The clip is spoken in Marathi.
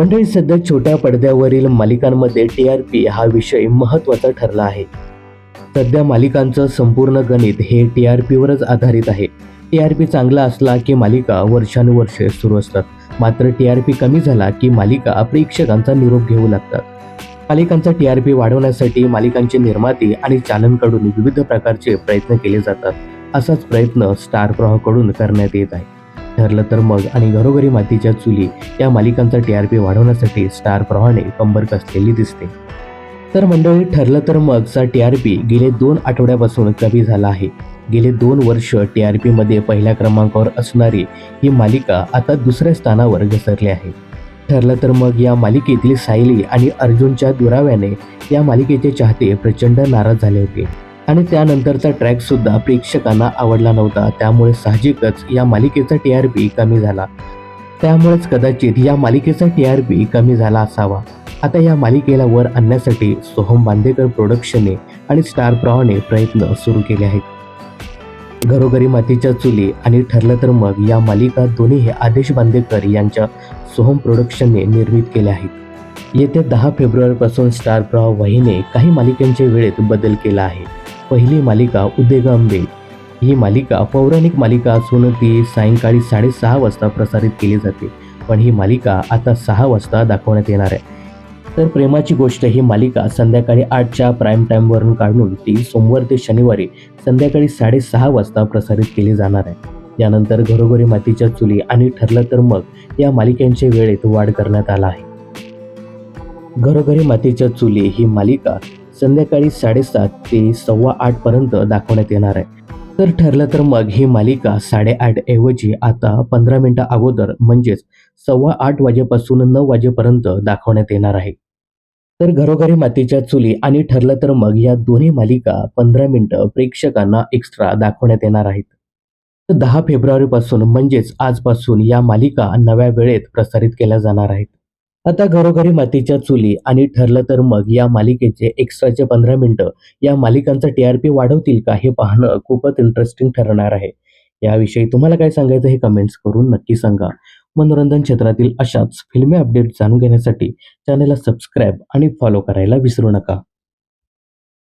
मंडळी सध्या छोट्या पडद्यावरील मालिकांमध्ये टी आर पी हा विषय महत्त्वाचा ठरला आहे. सध्या मालिकांचं संपूर्ण गणित हे टी आर पीवरच आधारित आहे. टी आर पी चांगला असला की मालिका वर्षानुवर्षे सुरू असतात. मात्र टी आर पी कमी झाला की मालिका प्रेक्षकांचा निरोप घेऊ लागतात. मालिकांचा टी आर पी वाढवण्यासाठी मालिकांचे निर्माते आणि चालनकडून विविध प्रकारचे प्रयत्न केले जातात. असाच प्रयत्न स्टार प्रवाहकडून करण्यात येत आहे. ठरलं तर मग आणि घरोघरी मातीच्या चुली या मालिकांचा टी आर पी वाढवण्यासाठी स्टार प्रवाहाने कंबर कसलेली दिसते. तर मंडळी ठरलं तर मगचा टी आर पी गेले दोन आठवड्यापासून कमी झाला आहे. गेले दोन वर्ष टी आर पीमध्ये पहिल्या क्रमांकावर असणारी ही मालिका आता दुसऱ्या स्थानावर घसरली आहे. ठरलं तर मग या मालिकेतील सायली आणि अर्जुनच्या दुराव्याने या मालिकेचे चाहते प्रचंड नाराज झाले होते. आणि त्यानंतरचा ट्रॅक सुद्धा प्रेक्षकांना आवडला नव्हता. त्यामुळे साहजिकच या मालिकेचा टी आर पी कमी झाला. त्यामुळेच कदाचित या मालिकेचा टी आर पी कमी झाला असावा. आता या मालिकेला वर आणण्यासाठी सोहम बांदेकर प्रोडक्शनने आणि स्टार प्रॉने प्रयत्न सुरू केले आहेत. घरोघरी मातीच्या चुली आणि ठरलं तर मग या मालिका दोन्ही हे आदेश बांदेकर यांच्या सोहम प्रोडक्शनने निर्मित केल्या आहेत. येत्या दहा फेब्रुवारीपासून स्टार प्रवाह वाहिनीने काही मालिकांच्या वेळेत बदल केला आहे. पहिली मालिका उदेगांबे ही मालिका पौराणिक मालिका असून ती सायंकाळी साडेसहा वाजता प्रसारित केली जाते. पण ही मालिका आता सहा वाजता दाखवण्यात येणार आहे. तर प्रेमाची गोष्ट ही मालिका संध्याकाळी आठच्या प्राईम टाईमवरून काढून ती सोमवार ते शनिवारी संध्याकाळी साडेसहा वाजता प्रसारित केली जाणार आहे. यानंतर घरोघरी मातीच्या चुली आणि ठरलं तर मग या मालिकांच्या वेळेत वाढ करण्यात आला आहे. घरोघरी मातीच्या चुली ही मालिका संध्याकाळी साडेसात ते सव्वा आठपर्यंत दाखवण्यात येणार आहे. तर ठरलं तर मग ही मालिका साडेआठ ऐवजी आता पंधरा मिनिटं अगोदर म्हणजेच सव्वा आठ वाजेपासून नऊ वाजेपर्यंत दाखवण्यात येणार आहे. तर घरोघरी मातीच्या चुली आणि ठरलं तर मग या दोन्ही मालिका पंधरा मिनिटं प्रेक्षकांना एक्स्ट्रा दाखवण्यात येणार आहेत. तर दहा फेब्रुवारीपासून म्हणजेच आजपासून या मालिका नव्या वेळेत प्रसारित केल्या जाणार आहेत. आता घरोघरी मातीच्या चुली आणि ठरलं तर मग या मालिकेचे एक्स्ट्राचे पंधरा मिनिटं या मालिकांचा टी आर पी वाढवतील का हे पाहणं खूपच इंटरेस्टिंग ठरणार आहे. याविषयी तुम्हाला काय सांगायचं हे कमेंट्स करून नक्की सांगा. मनोरंजन क्षेत्रातील अशाच फिल्मी अपडेट जाणून घेण्यासाठी चॅनलला सबस्क्राईब आणि फॉलो करायला विसरू नका.